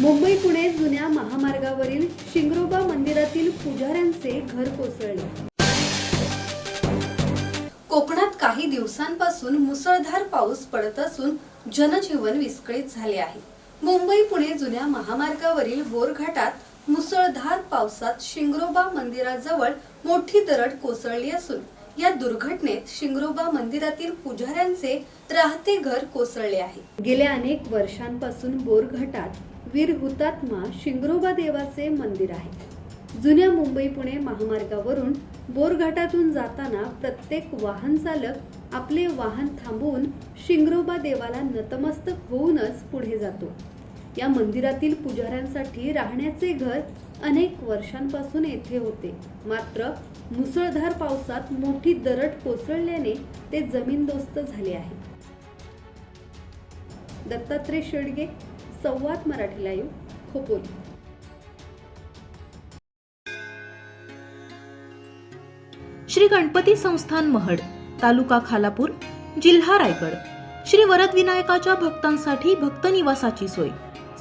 मुंबई पुणे जुन्या महामार्गावरील शिंगरोबा मंदिरातील पुजाऱ्यांचे घर कोसळले. कोकणात काही दिवसांपासून मुसळधार पाऊस पडत असून जनजीवन विस्कळीत झाले आहे. मुंबई पुणे जुन्या महामार्गावरील बोरघाटात मुसळधार पावसात शिंगरोबा मंदिराजवळ मोठी दरड कोसळली असून या दुर्घटनेत शिंगरोबा मंदिरातील पुजाऱ्यांचे राहते घर कोसळले आहे. गेल्या अनेक वर्षांपासून बोरघाटात वीर हुतात्मा शिंगरोबा देवाचे मंदिर आहे. जुन्या मुंबई पुणे महामार्गावरून बोरघाटातून जाताना प्रत्येक वाहन चालक आपले वाहन थांबवून शिंगरोबा देवाला नतमस्तक होऊनच पुढे जातो. या मंदिरातील पुजाऱ्यांसाठी राहण्याचे घर अनेक वर्षांपासून येथे होते. मात्र मुसळधार पावसात मोठी दरड कोसळल्याने ते जमीनदोस्त झाले आहे. दत्तात्रय शेडगे संवाद मराठी लाईव्ह खोपोली. श्री गणपती संस्थान महड तालुका खालापूर जिल्हा रायगड. श्री वरदविनायकाच्या भक्तांसाठी भक्त निवासाची सोय.